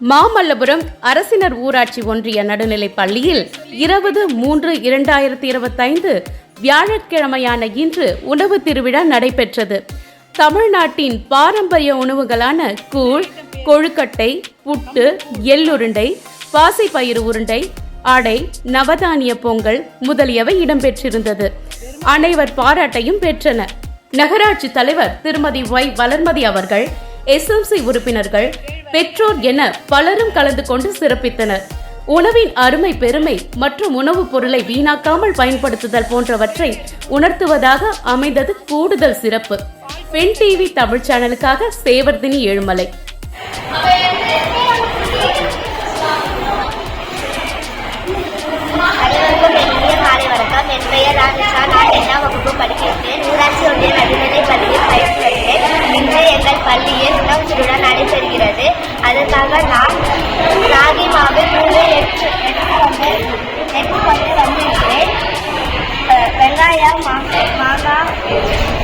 மாமல்லபுரம் அரசினர் ஊராட்சி ஒன்றிய நடுநிலைப் பள்ளியில் இருபது மூன்று இரண்டாயிரத்தி இருபத்தைந்து வியாழக்கிழமையான இன்று உணவு திருவிழா நடைபெற்றது. தமிழ்நாட்டின் பாரம்பரிய உணவுகளான கூழ் கொழுக்கட்டை புட்டு எள்ளுருண்டை பாசிப்பயிறு உருண்டை அடை நவதானிய பொங்கல் முதலியவை இடம்பெற்றிருந்தது. அனைவர் பாராட்டையும் பெற்றன. நகராட்சி தலைவர் திருமதி ஒய் வளர்மதி அவர்கள் எஸ்எம்சி உறுப்பினர்கள் பெற்றோர் என பலரும் கலந்து கொண்டு சிறப்பித்தனர். உணவின் அருமை பெருமை மற்றும் உணவுப் பொருளை வீணாக்காமல் பயன்படுத்துதல் போன்றவற்றை உணர்த்துவதாக அமைந்தது கூடுதல் சிறப்பு. பெண் டிவி தமிழ் சேனலுக்காக சேவர்தினி ஏழுமலை. மா- மாங்காய்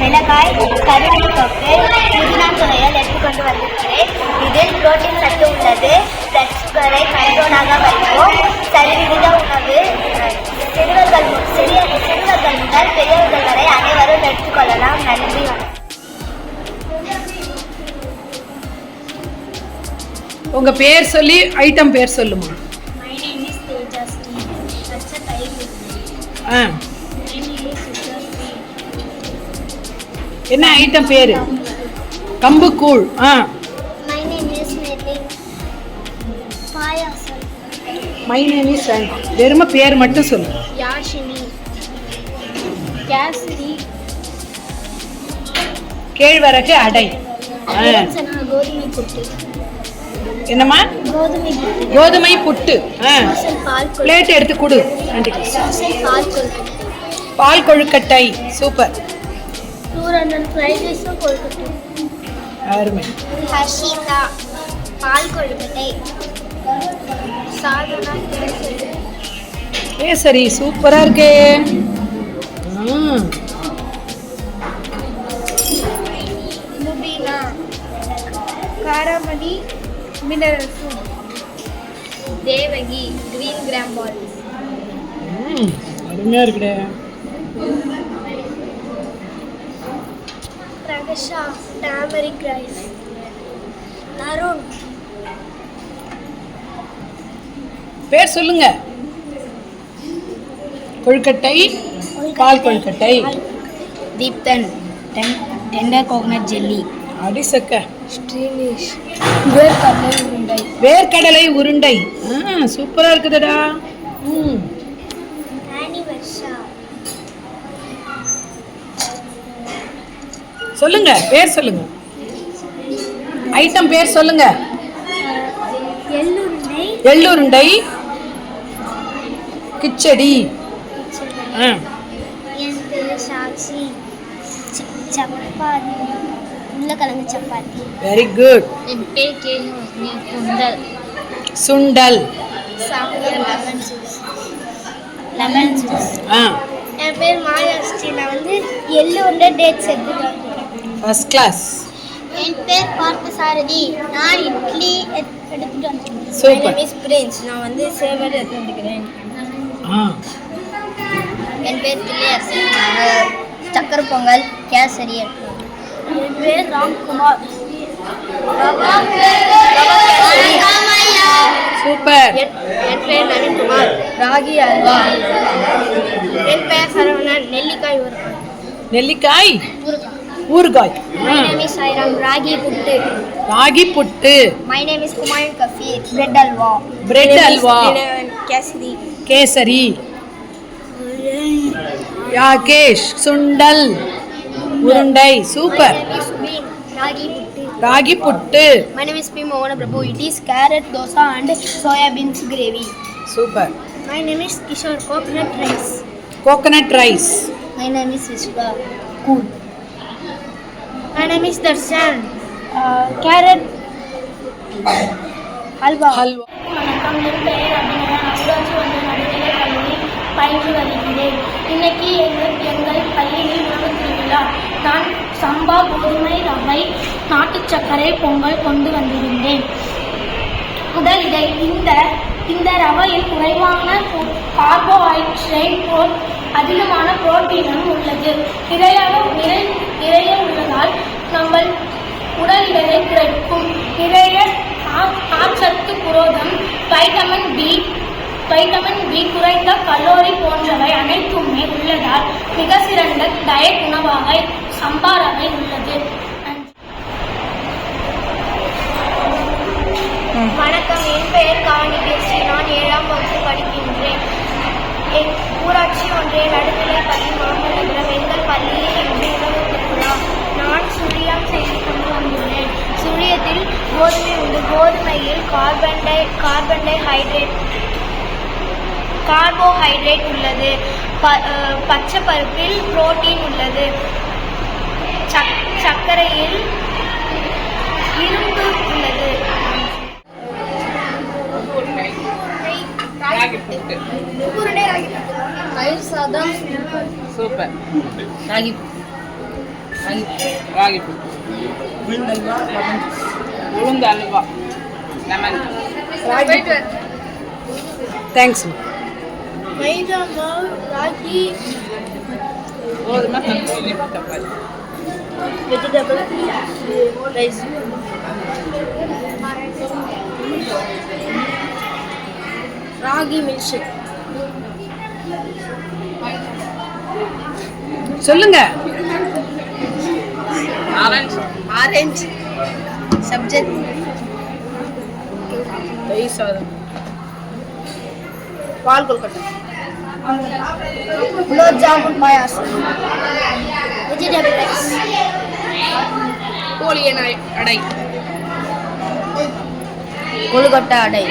மிளகாய் கருவேப்பிலை தொக்கு புதினா துவையல் எடுத்துக்கொண்டு வந்திருக்கிறேன். இதில் புரோட்டீன் சத்து உள்ளது. பிளட் சுகரை கண்ட்ரோலாக வைக்கும் சரிவிகித உணவு. சிறுவர்கள் சிறிய சிறுவர்கள் முதல் பெரியவர்கள் வரை அனைவரும் எடுத்துக்கொள்ளலாம். நன்றி உங்க பேர் சொல்லி ஐட்டம் பேர் சொல்லுமா? ஆ. என்ன ஐட்டம் பேர்? கம்பு கூழ். ஆ. மை நேம் இஸ் வெறும பேர் மட்டும் சொல்லு. Yashini. Cassidy. கேழ்வரகு அடை. ஆ. Advanced கோதுமை புட்டு. என்னம்மா? கோதுமை புட்டு. பிளேட் எடுத்து கொடு. பால் கொழுக்கட்டை. சூப்பர். டூர் ஹண்ட்ரட் ஃப்ரைட் ரைஸும் கொழுக்கட்டை அருமை ஹர்ஷிதா பால் கொழுக்கட்டை சாதனா கேசரி சூப்பரா இருக்கே ஆ முபீனா காராமணி mineral soup Devaki green gram பால் ம், அருமையா இருக்குடே பிரகஷா டேமரிக் ரைஸ் நருண் பேர் சொல்லுங்க. கொழுக்கட்டை பால் kozhukattai. Deepthan tender coconut jelly. அடிசக்க Srinish. வேர்க்கடலை உருண்டை. வேர்க்கடலை உருண்டை. ஆ சூப்பரா இருக்குதுடா. ம். சொல்லுங்க பேர் சொல்லுங்க. ஐட்டம் பேர் சொல்லுங்க. எள்ளுருண்டை. எள்ளுருண்டை khichdi. Very good sundal. Lemon juice lemon juice ஆ. என் பேர் மாயாஸ்ரீ. நான் வந்து எள்ளு உருண்டை டேட்ஸ் எடுத்துட்டு ஃபர்ஸ்ட் கிளாஸ் என் பேர் பார்த்தசாரதி நான் இட்லி எட்- எடுத்துட்டு வந்திருக்கேன் Super. மிஸ் பிரின்ஸ் நான் வந்து சேவர் எடுத்து வந்துக்கிறேன். என் பேர் தில்லையரசு சக்கரை பொங்கல் கேசரி என் பேர் ராம்குமார். சூப்பர் என் பேர் நளின்குமார். ராகி அல்வா. என் பெயர் சரவணன். நெல்லிக்காய் ஊறுகாய். நெல்லிக்காய். ஊறுகாய். ஊறுகாய் my name is Sairam ragi puttu ragi puttu my name is Kumayan Kafeer bread halwa Bread halwa. Kesari kesari Yagesh sundal உருண்டை super ragi puttu ragi puttu My name is P. Mohan Prabhu. It is carrot dosa and soya beans gravy. Super My name is Kishore. Coconut rice. Coconut rice My name is Vishwa. Cool. My name is Darshan. Uh, carrot halwa. வணக்கம் என் பெயர் அபிநயா பயின்று வருகிறேன் இன்னைக்கு எங்கள் எங்கள் பள்ளியில் உணவு திருவிழா நான் சம்பா கோதுமை ரவை நாட்டு சர்க்கரை பொங்கல் கொண்டு வந்திருந்தேன் உடல் எடை இந்த இந்த ரவையில் குறைவான கார்போஹைட்ரேட் அதிகமான புரோட்டீனும் உள்ளது நிறையாக நிறை நிறைய உள்ளதால் நம்மள் உடல் எடை குறைக்கும் நிறைய ஆ- புரோதம் வைட்டமின் பி வைட்டமின் பி குறைந்த கலோரி போன்றவை அனைத்துமே உள்ளதால் மிக சிறந்த டயட் உணவாக சம்பா ரவை உள்ளது வணக்கம். என் பெயர் காணி பேசி நான் ஏழாம் வகுப்பு படிக்கின்றேன். என் ஊராட்சி ஒன்றிய நடுநிலை பள்ளி மாமல்லபுரம் எங்கள் பள்ளியில் இன்று உணவு திருவிழா கோதுமை உண்டு. கோதுமையில் carbon di carbon di hydrate carbohydrate உள்ளது. ப பச்சை பருப்பில் புரோட்டீன் உள்ளது. சக் சர்க்கரையில் இரும்பு உள்ளது. ராகி புட்டு தயிர் சாதம் சூப்பர். ராகி. ராகி. ராகி புட்டு உளுந்து அல்வா லெமன் தேங்க்ஸ் மைதா மாவு ராகி கோதுமை chapati vegetable rice ragi milkshake சொல்லுங்க. Orange orange subject. தயிர் சாதம். பால் கொல்கட்டை. குலோப் ஜாமுன் பாயாசம். Vegetable rice adai. கொழுக்கட்டை அடை.